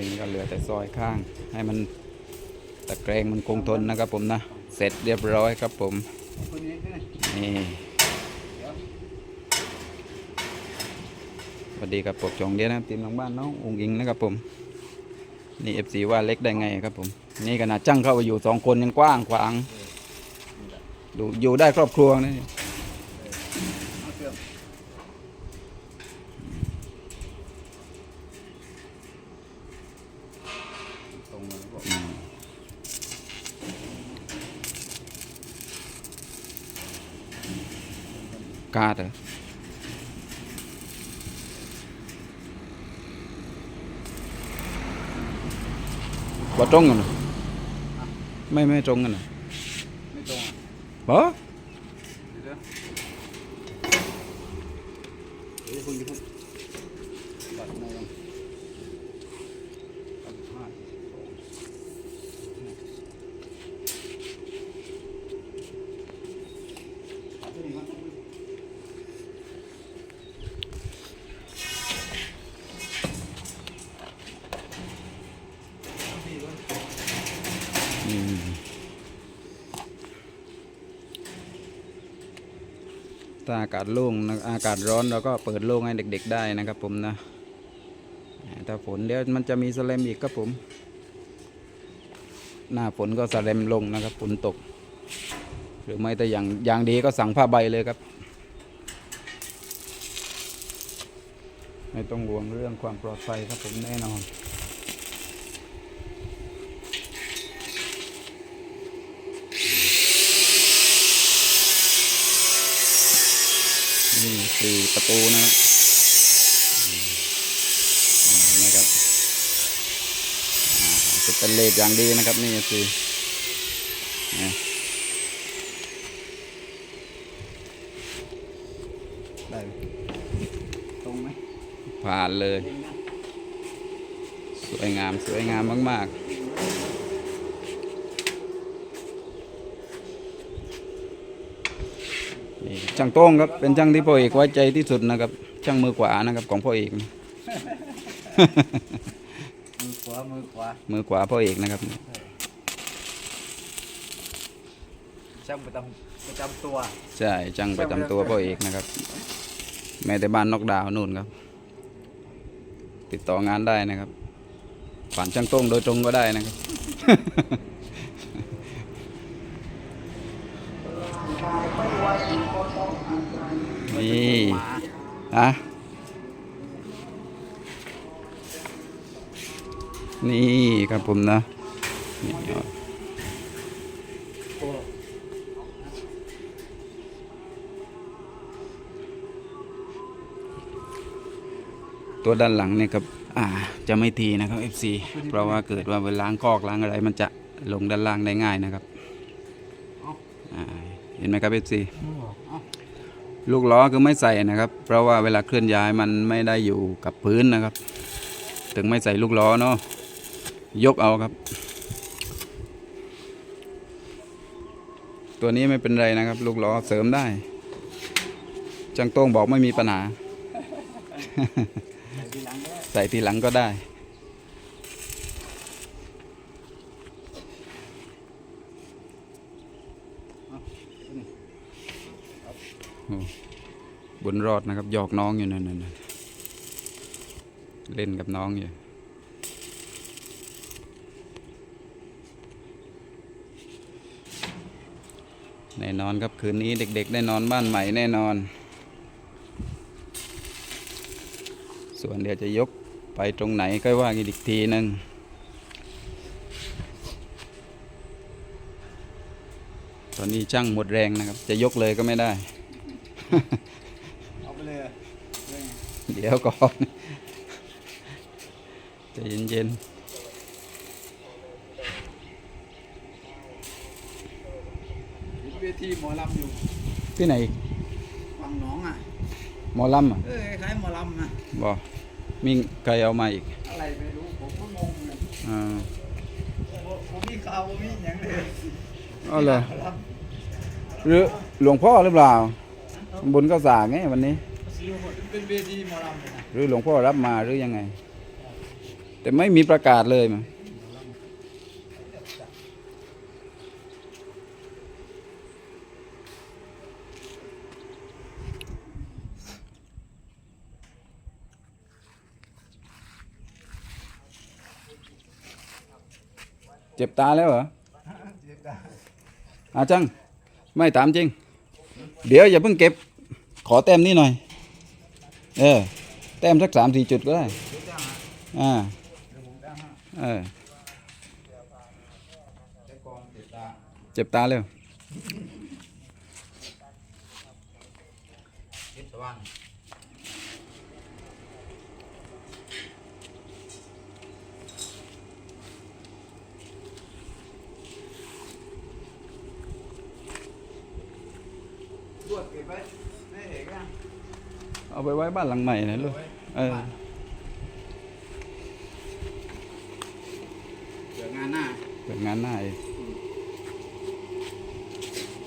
ทีนี้ก็เหลือแต่ซอยข้าง ให้มันตะแกรงมันคงทนนะครับผมนะ เสร็จเรียบร้อยครับผมนี่สวัสดีครับปกจองเดียนะครับทีมหลังบ้านน้ององอิงนะครับผมนี่เอฟซีว่าเล็กได้ไงครับผม นี่ขนาดจ้างเข้าไปอยู่สองคนยังกว้างขวางดูอยู่ได้ครอบครัวนี่เอาเสื่อมตรงเลยบอก อืม กาดเหรอว่าตรงกันเหรอไม่ไม่ตรงกันเหรอไม่ตรงอะบ่ ถ้าอากาศโล่งนะอากาศร้อนเราก็เปิดโล่งให้เด็ก ๆ ได้นะครับผมนะถ้าฝนเดี๋ยวมันจะมีสแลมอีกครับผม หน้าฝนก็สแลมลงนะครับฝนตก หรือไม่แต่อย่างอย่างดีก็สั่งผ้าใบเลยครับ ไม่ต้องห่วงเรื่องความปลอดภัยครับผมแน่นอน นี่สี่ประตูนะครับอืมอ่านะครับอ่าสุดเป็นเลดอย่างดีนะครับ นี่สี่เนี่ยได้ไหมตรงไหมผ่านเลยเองนะสวยงามสวยงามมาก ๆ ช่างโต้งครับเป็นช่างที่พ่อเอกไว้ใจที่สุดนะครับ ช่างมือขวานะครับของพ่อเอกมือขวามือขวามือขวาพ่อเอกนะครับช่างประจำประจำตัวใช่ช่างประจำตัวพ่อเอกนะครับ แม้แต่บ้านนอกดาวนู่นครับ ติดต่องานได้นะครับผ่านช่างโต้งโดยตรงก็ได้นะครับ นี่ฮะนี่ครับผมนะนี่ตัวด้านหลังเนี่ยครับอ่าจะไม่ทีนะครับ FC เพราะว่าเกิดว่าเวลาล้างกอกล้างอะไร มันจะลงด้านล่างได้ง่ายนะครับเห็นไหมครับ FC ลูกล้อคือไม่ใส่นะครับ เพราะว่าเวลาเคลื่อนย้ายมันไม่ได้อยู่กับพื้นนะครับ ถึงไม่ใส่ลูกล้อเนาะยกเอาครับ ตัวนี้ไม่เป็นไรนะครับ ลูกล้อเสริมได้ จังโต้งบอกไม่มีปัญหา ใส่ทีหลังก็ได้ ใส่ทีหลังก็ได้ โอ้ บุญรอดนะครับหยอกน้องอยู่นั่นน่ะเล่นกับน้องอยู่แน่นอนครับคืนนี้เด็กๆ ได้นอนบ้านใหม่แน่นอน ส่วนเดี๋ยวจะยกไปตรงไหนก็ว่ากันอีกทีหนึงตอนนี้ช่างหมดแรงนะครับ จะยกเลยก็ไม่ได้ เอาไปเลยอะเร่งเดี๋ยวก่อนใจเย็นเวทีหมอลำอยู่ๆที่ไหนอีกวังหน้องอะหมอลำอะเออคล้ายๆหมอลำนะบอมีใครเอามาอีกอะไรไม่รู้ผมก็งงเลยอ่าผมมีข่าวผมมีอย่างเลยอ๋อเหรอหมอลหรือหลวงพ่อหรือเปล่า บุญก็สร้างไงวันนี้ำเป็นเวทีหมอลำเลยนะหรือหลวงพ่อรับมาหรือยังไงเแต่ไม่มีประกาศเลยมั้งเจ็บตาแล้วเหรออาจัง ไม่ถามจริง เดี๋ยวอย่าเพิ่งเก็บ ขอแต้มนี้หน่อย เออ แต้มสักสามสี่จุดก็ได้ อ่า เออ เจ็บตาเร็ว คิดสว่าง รวดเก็บไว้ไม่เห็นยัง เอาไปไว้บ้านหลังใหม่นะลูกเออเดี๋ยวงานหน้าเปิดงานหน้าอีก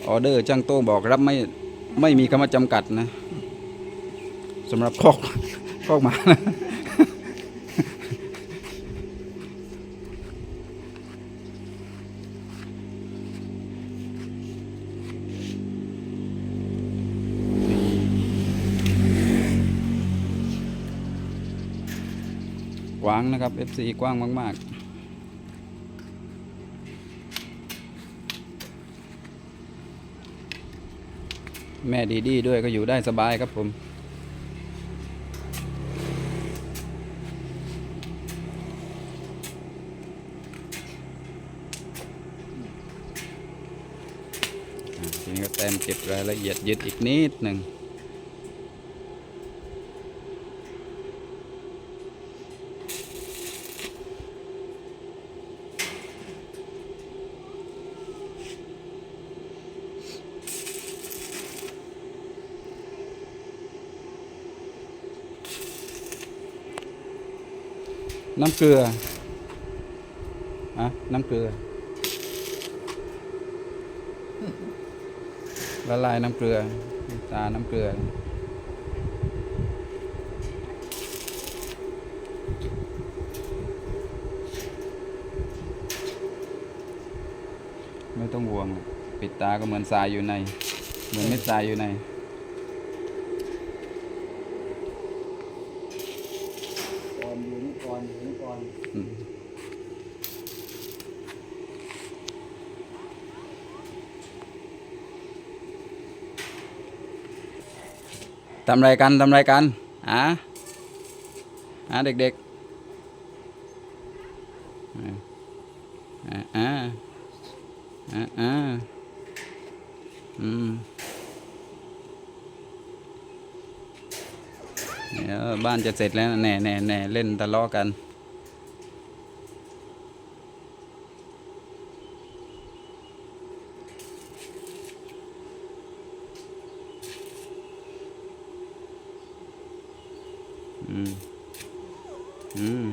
ออเดอร์จ้างโต้บอกรับไม่ไม่มีคำว่าจำกัดนะสำหรับคอกคอกหมานะ ก ว้างนะครับ FC กว้างมากๆแม่ดีดีด้วยก็อยู่ได้สบายครับผม ทีนี้ก็แต้มเก็บรายละเอียดยึดอีกนิดหนึ่ง น้ำเกลืออะน้ำเกลือ ละลายน้ำเกลือ ตา น้ำเกลือ ไม่ต้องห่วง ปิดตาก็เหมือนทรายอยู่ใน เหมือนเม็ดทรายอยู่ใน ก่อนอยู่นี่ก่อนอยู่นี่ก่อน อืม ทำไรกันทำไรกันอะอะเด็กๆอะอะอะอะอะอืมเดี๋ยวบ้านจะเสร็จแล้วแน่แน่แน่เล่นทะเลาะกัน อืม อืม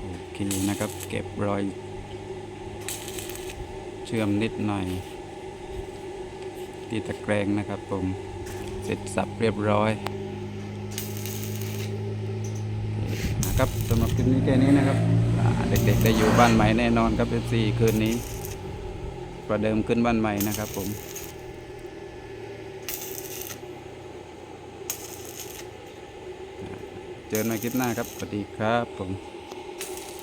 โอเคนะครับ เก็บรอย เชื่อมนิดหน่อย ที่ตะแกรงนะครับผม เสร็จสับเรียบร้อยอนะครับสำหรับคลิปนี้แค่นี้นะครับเด็กๆได้อยู่บ้านใหม่แน่นอนครับ FC คืนนี้ ประเดิมขึ้นบ้านใหม่นะครับผมเจอกันใหม่คลิปหน้าครับ สวัสดีครับผม